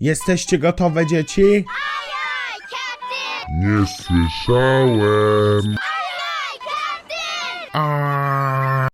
Jesteście gotowe, dzieci? Nie słyszałem. Captain!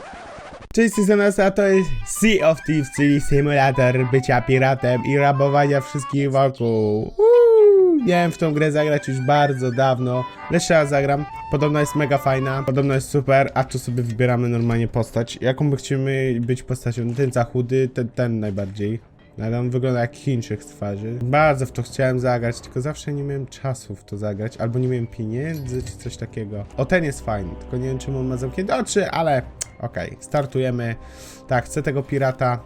Cześć, Sezonas, a to jest Sea of Thieves, czyli symulator bycia piratem i rabowania wszystkich wokół. Uuu, miałem w tą grę zagrać już bardzo dawno, lecz raz zagram. Podobno jest mega fajna, podobno jest super, a tu sobie wybieramy normalnie postać. Jaką by chcemy być postacią? Ten za chudy, ten, ten najbardziej. Ale on wygląda jak Chińczyk z twarzy. Bardzo w to chciałem zagrać, tylko zawsze nie miałem czasu w to zagrać, albo nie miałem pieniędzy, czy coś takiego. O, ten jest fajny, tylko nie wiem, czemu on ma zamknięte oczy, ale okej, startujemy. Tak, chcę tego pirata.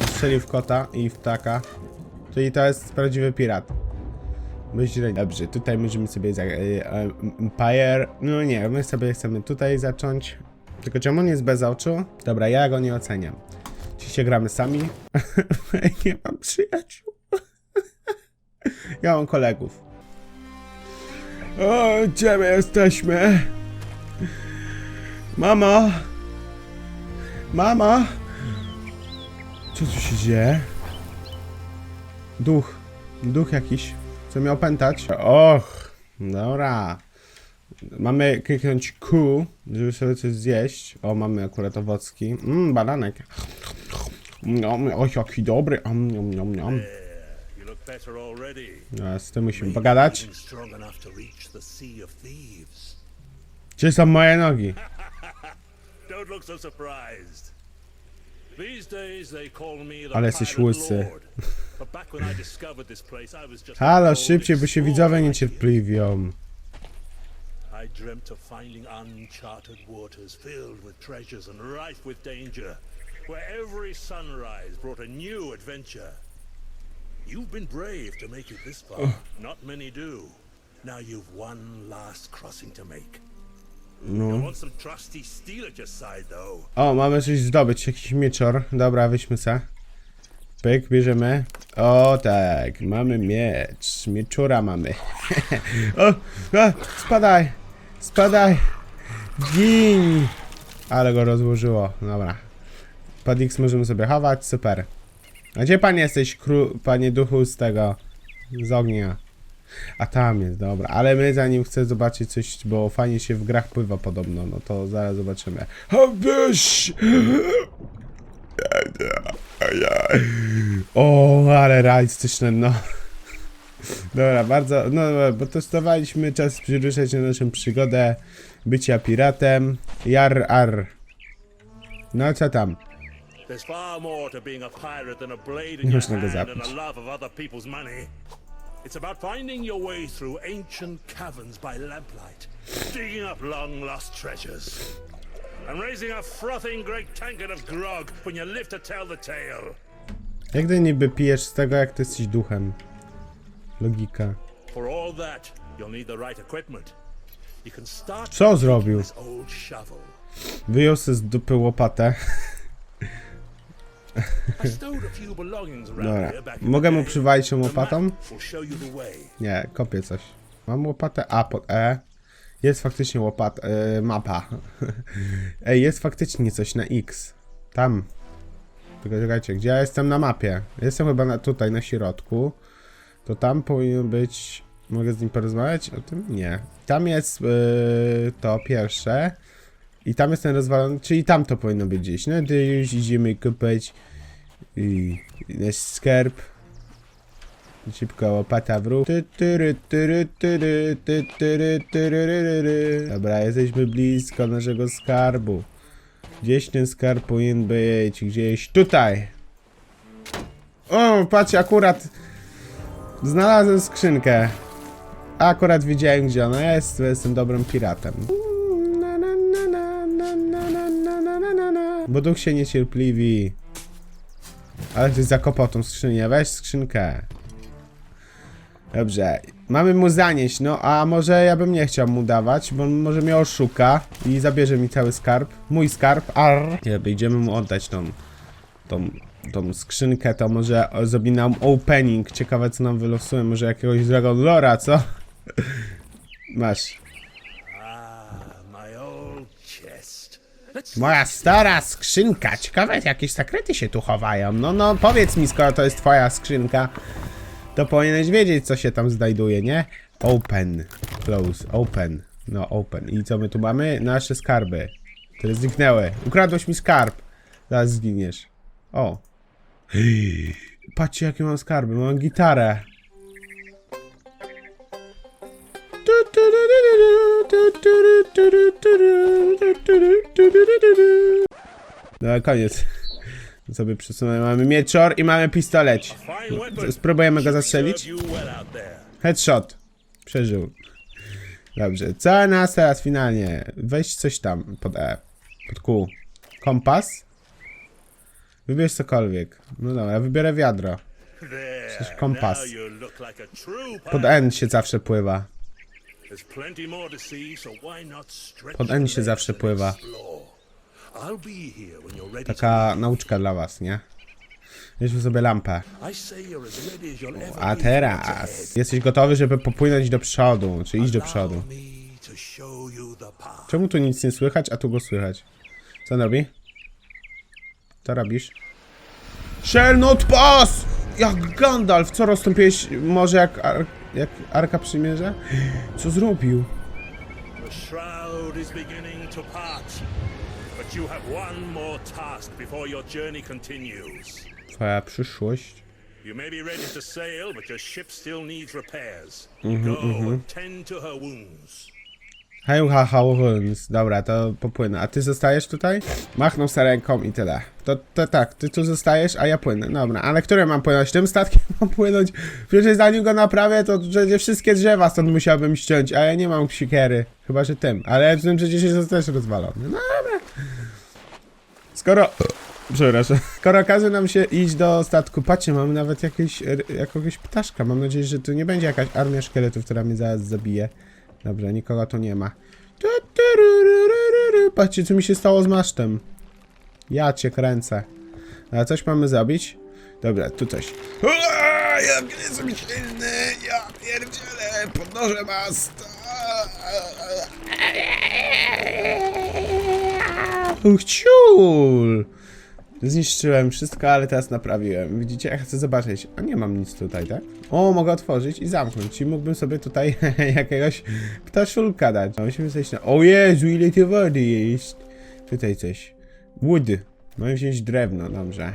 Strzelił w kota i w ptaka. Czyli to jest prawdziwy pirat. Myślę, dobrze, tutaj możemy sobie za, y, y, Empire. No nie, my sobie chcemy tutaj zacząć. Tylko czemu on jest bez oczu? Dobra, ja go nie oceniam. Oczywiście gramy sami. nie mam przyjaciół. ja mam kolegów. O, gdzie my jesteśmy? Mama! Mama! Co tu się dzieje? Duch. Duch jakiś. Co miał pętać? Och, dobra. Mamy kliknąć Q, żeby sobie coś zjeść. O, mamy akurat owocki. Mmm, bananek. O, jaki dobry. Om, om, om, om. A z tym musimy pogadać. Gdzie są moje nogi? Ale jesteś łysy. Halo, szybciej, bo się widzowie niecierpliwią. I dreamt of finding uncharted waters filled with treasures and rife with danger where every sunrise brought a new adventure. You've been brave to make it this far. Not many do. Now you've one last crossing to make. No. O, mamy coś zdobyć, jakiś mieczor. Dobra, weźmy se. Pyk, bierzemy. O tak, mamy miecz. Mieczura mamy. o, a, spadaj, spadaj. Gin. Ale go rozłożyło, dobra. Pod X możemy sobie chować, super. A gdzie pan jesteś, kru, panie duchu z tego, z ognia? A tam jest, dobra. Ale my zanim chcę zobaczyć coś, bo fajnie się w grach pływa podobno, no to zaraz zobaczymy. Habyś! O, ale realistyczne, no. Dobra, bardzo, no, bo testowaliśmy czas przyruszać na naszą przygodę bycia piratem. Jar, ar. No, co tam? There's far more to being a pirate than a blade in your hand and a love of other people's money. It's about finding your way through ancient caverns by lamplight, digging up long lost treasures, and raising a frothing great tankard of grog when you live to tell the tale. Jak ty niby pijesz z tego, jak ty jesteś duchem? Logika. For all that, you'll need the right equipment. You can start Co zrobił? taking this old shovel. Wyjął sobie z dupy łopatę. Dobra. Mogę mu przywalić tą The łopatą? Nie, kopię coś. Mam łopatę A pod E. Jest faktycznie łopat, e, mapa. Ej, jest faktycznie coś na X. Tam. Tylko czekajcie, gdzie ja jestem na mapie? Jestem chyba na, tutaj, na środku. To tam powinno być... Mogę z nim porozmawiać? O tym nie. Tam jest e, to pierwsze. I tam jest ten rozwalony, czyli tam to powinno być gdzieś. No to już idziemy kupić i nasz skarb. Szybko łopata w ruch. Dobra, jesteśmy blisko naszego skarbu. Gdzieś ten skarb powinien być, gdzieś tutaj. O, patrz, akurat znalazłem skrzynkę. Akurat widziałem, gdzie ona jest, jestem dobrym piratem. Duch się niecierpliwi. Ale ktoś zakopał tą skrzynię, weź skrzynkę. Dobrze, mamy mu zanieść, no a może ja bym nie chciał mu dawać, bo może mnie oszuka i zabierze mi cały skarb, mój skarb, ar. Nie, idziemy mu oddać tą, tą, tą skrzynkę, to może zrobi nam opening, ciekawe co nam wylosuje, może jakiegoś Dragon Lora, co? Masz. Moja stara skrzynka. Ciekawe, jakieś sekrety się tu chowają. No, no, powiedz mi, skoro to jest twoja skrzynka, to powinieneś wiedzieć, co się tam znajduje, nie? Open. Close. Open. No, open. I co my tu mamy? Nasze skarby. Które zniknęły. Ukradłeś mi skarb. Zaraz zginiesz. O. Patrzcie, jakie mam skarby. Mam gitarę. No koniec. Sobie przesunę. Mamy mieczor i mamy weapon. Spróbujemy go zastrzelić. Headshot. Przeżył. Dobrze. Co nas teraz finalnie? Weź coś tam pod E. Pod Q. Kompas. Wybierz cokolwiek. No dobra, ja wybiorę wiadro. There. kompas. Pod. N się zawsze pływa. Pod N się zawsze pływa. Taka nauczka dla was, nie? Weźmy sobie lampę. A teraz jesteś gotowy, żeby popłynąć do przodu, czy iść do przodu. Czemu tu nic nie słychać, a tu go słychać? Co on robi? Co robisz? Shelnut Pass! Jak Gandalf! Co rozstąpiłeś może jak, ar jak Arka Przymierza? Co zrobił? The shroud is beginning to part, but you have one more task before your journey continues. Twoja przyszłość. You may be ready to sail, but your ship still needs repairs. Mhm, Go and tend to her wounds. Hej, ha, ha, Huns. Dobra, to popłynę. A ty zostajesz tutaj? Machnął sobie ręką i tyle. To, to tak, ty tu zostajesz, a ja płynę. Dobra, ale którym mam płynąć? Tym statkiem mam płynąć? Przecież zanim go naprawię, to przecież wszystkie drzewa stąd musiałbym ściąć, a ja nie mam sikiery. Chyba, że tym. Ale tym przecież jest też rozwalony. No dobra. Skoro... Przepraszam. Skoro każe nam się iść do statku, patrzcie, mamy nawet jakieś, jakiegoś ptaszka. Mam nadzieję, że tu nie będzie jakaś armia szkieletów, która mnie zaraz zabije. Dobrze, nikogo tu nie ma. Patrzcie, co mi się stało z masztem. Ja cię kręcę. Ale coś mamy zrobić? Dobra, tu coś. Uaa, Jak jestem silny! Ja pierdzielę! Podnoszę mast! Uch, ciul! Zniszczyłem wszystko, ale teraz naprawiłem. Widzicie, ja chcę zobaczyć. A nie mam nic tutaj, tak? O, mogę otworzyć i zamknąć. I mógłbym sobie tutaj jakiegoś ptaszulka dać. No, musimy zejść na... O Jezu, ile tej wody jest! Tutaj coś. Wood. Mamy wziąć drewno, dobrze.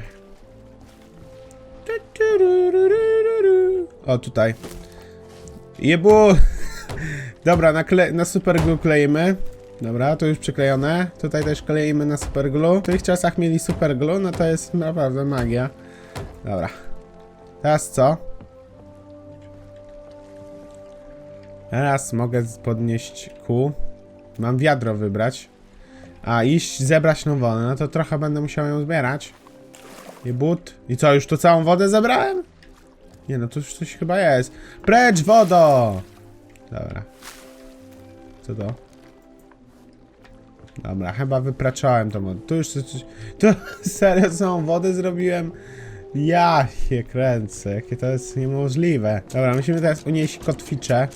O, tutaj. Jebu! Dobra, na, na super glue kleimy. Dobra, to już przyklejone. Tutaj też kleimy na super glue. W tych czasach mieli super glue, no to jest naprawdę magia. Dobra. Teraz co? Teraz mogę podnieść kół. Mam wiadro wybrać. A, iść zebrać tą wodę. No to trochę będę musiał ją zbierać. I but. I co, już tu całą wodę zebrałem? Nie no, to już coś chyba jest. Precz wodo! Dobra. Co to? Dobra, chyba wypraczałem to. Tu już coś... Tu serio całą wodę zrobiłem? Ja się kręcę, jakie to jest niemożliwe. Dobra, musimy teraz unieść kotwicze.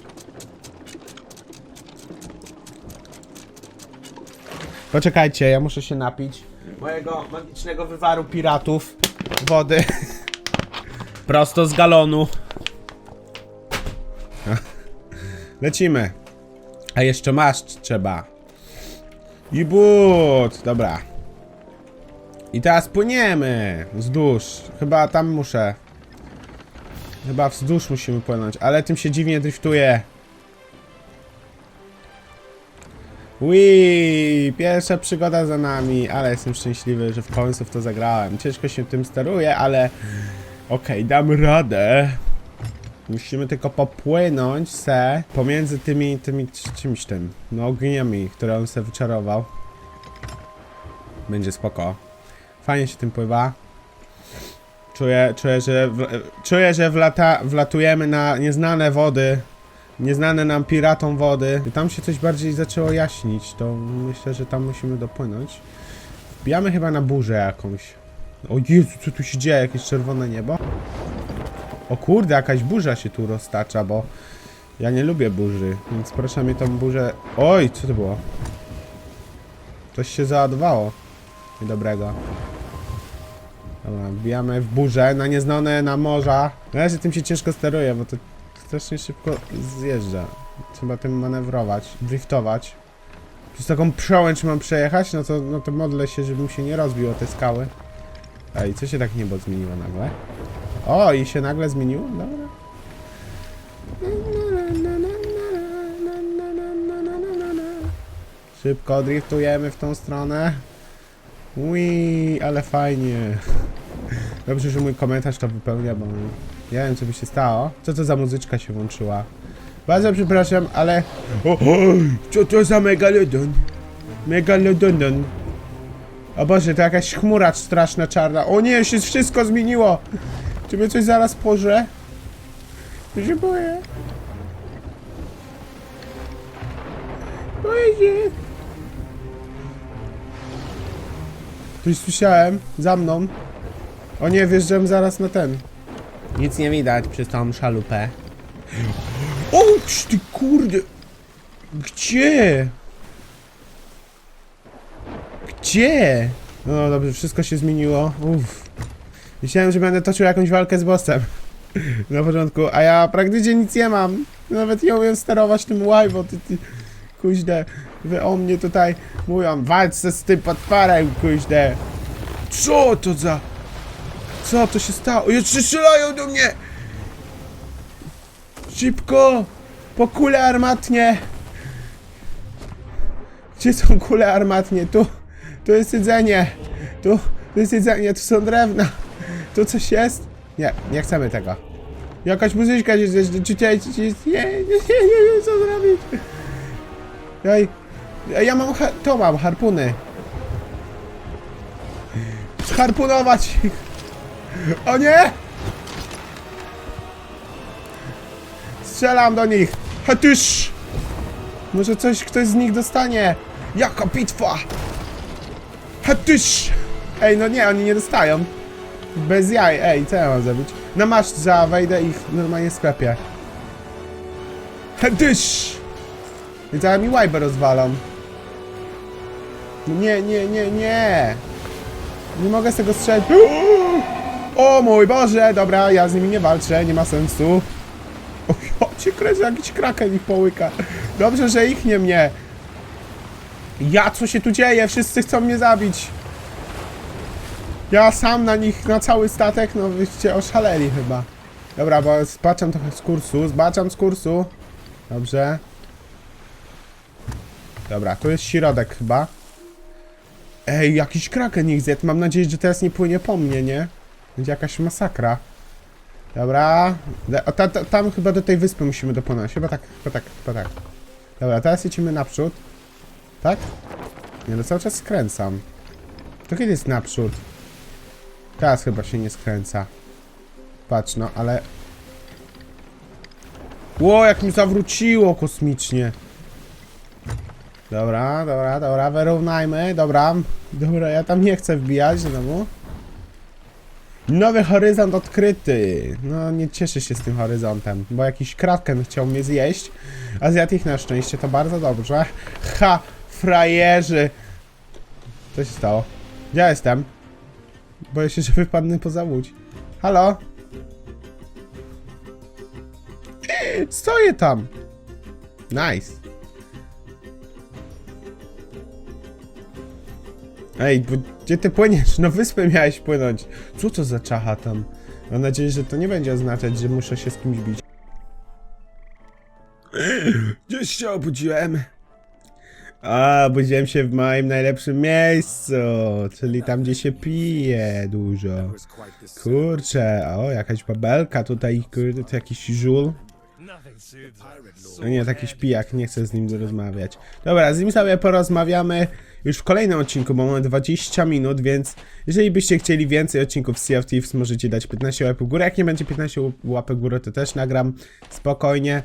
Poczekajcie, ja muszę się napić mojego magicznego wywaru piratów wody. Prosto z galonu. Lecimy. A jeszcze masz trzeba. I but! Dobra. I teraz płyniemy wzdłuż. Chyba tam muszę. Chyba wzdłuż musimy płynąć, ale tym się dziwnie driftuje. Wii, pierwsza przygoda za nami, ale jestem szczęśliwy, że w końcu w to zagrałem. Ciężko się tym steruje, ale okej, dam radę. Musimy tylko popłynąć se pomiędzy tymi, tymi czymś tym, no ogniami, które on se wyczarował. Będzie spoko. Fajnie się tym pływa. Czuję, czuję, że, w, czuję, że wlata, wlatujemy na nieznane wody. Nieznane nam piratom wody. Tam się coś bardziej zaczęło jaśnić, to myślę, że tam musimy dopłynąć. Wbijamy chyba na burzę jakąś. O Jezu, co tu się dzieje? Jakieś czerwone niebo? O kurde, jakaś burza się tu roztacza, bo ja nie lubię burzy, więc proszę mi tą burzę... Oj, co to było? Coś się załadowało. Niedobrego. Dobra, wbijamy w burzę, na nieznane, na morza. Na razie tym się ciężko steruje, bo to strasznie szybko zjeżdża. Trzeba tym manewrować, driftować. Przez taką przełęcz mam przejechać, no to, no to modlę się, żebym się nie rozbił o te skały. Ej, co się tak niebo zmieniło nagle? O, i się nagle zmieniło? Dobra. Szybko driftujemy w tą stronę. Ui, ale fajnie. Dobrze, że mój komentarz to wypełnia, bo nie wiem, co by się stało. Co to za muzyczka się włączyła? Bardzo przepraszam, ale... O, o, co to za megalodon? Megalodon. O Boże, to jakaś chmura straszna, czarna. O nie, się wszystko zmieniło! Czy mnie coś zaraz porze? Ja się boję. Boję się. Coś słyszałem, za mną. O nie, wjeżdżam zaraz na ten. Nic nie widać przez tą szalupę. O, ty kurde! Gdzie? Gdzie? No dobrze, wszystko się zmieniło. Uff. Myślałem, że będę toczył jakąś walkę z bossem. Na początku, a ja praktycznie nic nie mam. Nawet nie umiem sterować tym łaj, bo ty, ty kuźde, wy o mnie tutaj mówią, walczcie z tym potworem, kuźde. Co to za... Co to się stało? Jeszcze strzelają do mnie! Szybko! Po kule armatnie! Gdzie są kule armatnie? Tu, tu jest jedzenie. Tu, tu jest jedzenie, tu są drewna. Tu coś jest? Nie, nie chcemy tego. Jakaś muzyczka czy- czy- nie, nie, nie, wiem co zrobić. Ej, ja mam, to mam, harpuny. Harpunować ich. O nie! Strzelam do nich. Hatysz! Może coś ktoś z nich dostanie. Jaka bitwa! Hatysz! Ej, no nie, oni nie dostają. Bez jaj, ej, co ja mam zrobić? Na masz za, wejdę ich normalnie sklepie. Hatysz! I zaraz mi łajbę rozwalą. Nie, nie, nie, nie! Nie mogę z tego strzelić. O mój Boże! Dobra, ja z nimi nie walczę, nie ma sensu. O, ja cię kręcę, jakiś kraken ich połyka. Dobrze, że ich nie mnie. Ja, co się tu dzieje? Wszyscy chcą mnie zabić. Ja sam na nich, na cały statek, no wyście oszaleli chyba. Dobra, bo zbaczam trochę z kursu, zbaczam z kursu. Dobrze. Dobra, tu jest środek chyba. Ej, jakiś kraken ich zjadł. Mam nadzieję, że teraz nie płynie po mnie, nie? Będzie jakaś masakra. Dobra. A ta, ta, tam chyba do tej wyspy musimy dopłynąć. Chyba tak, chyba tak, chyba tak. Dobra, teraz jedziemy naprzód. Tak? Nie, no cały czas skręcam. To kiedy jest naprzód? Teraz chyba się nie skręca. Patrz, no, ale... Ło, jak mi zawróciło kosmicznie. Dobra, dobra, dobra, wyrównajmy, dobra. Dobra, ja tam nie chcę wbijać znowu. Nowy horyzont odkryty. No, nie cieszę się z tym horyzontem, bo jakiś kraken chciał mnie zjeść, a zjadł ich na szczęście, to bardzo dobrze. Ha, frajerzy. Co się stało? Gdzie ja jestem? Boję się, że wypadnę poza łódź. Halo? Stoję tam. Nice. Ej, gdzie ty płyniesz? No wyspę miałeś płynąć. Co to za czacha tam? Mam nadzieję, że to nie będzie oznaczać, że muszę się z kimś bić. Gdzieś się obudziłem. A, obudziłem się w moim najlepszym miejscu, czyli tam, gdzie się pije dużo. Kurczę, o, jakaś babelka tutaj, kurde, to jakiś żul. No nie, to jakiś pijak, nie chcę z nim rozmawiać. Dobra, z nim sobie porozmawiamy już w kolejnym odcinku, bo mamy 20 minut, więc jeżeli byście chcieli więcej odcinków z Sea of Thieves, możecie dać 15 łapek w górę. Jak nie będzie 15 łapek w górę, to też nagram spokojnie.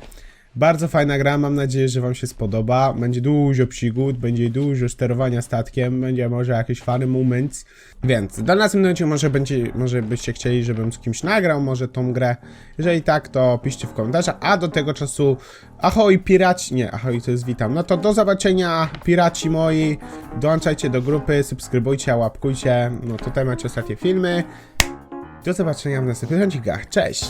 Bardzo fajna gra, mam nadzieję, że wam się spodoba. Będzie dużo przygód, będzie dużo sterowania statkiem, będzie może jakieś funny moments. Więc do następnego odcinku może, będzie, może byście chcieli, żebym z kimś nagrał może tą grę. Jeżeli tak, to piszcie w komentarzach. A do tego czasu ahoj piraci, nie, ahoj to jest witam. No to do zobaczenia piraci moi. Dołączajcie do grupy, subskrybujcie, łapkujcie. No tutaj macie ostatnie filmy. Do zobaczenia w następnych odcinkach. Cześć!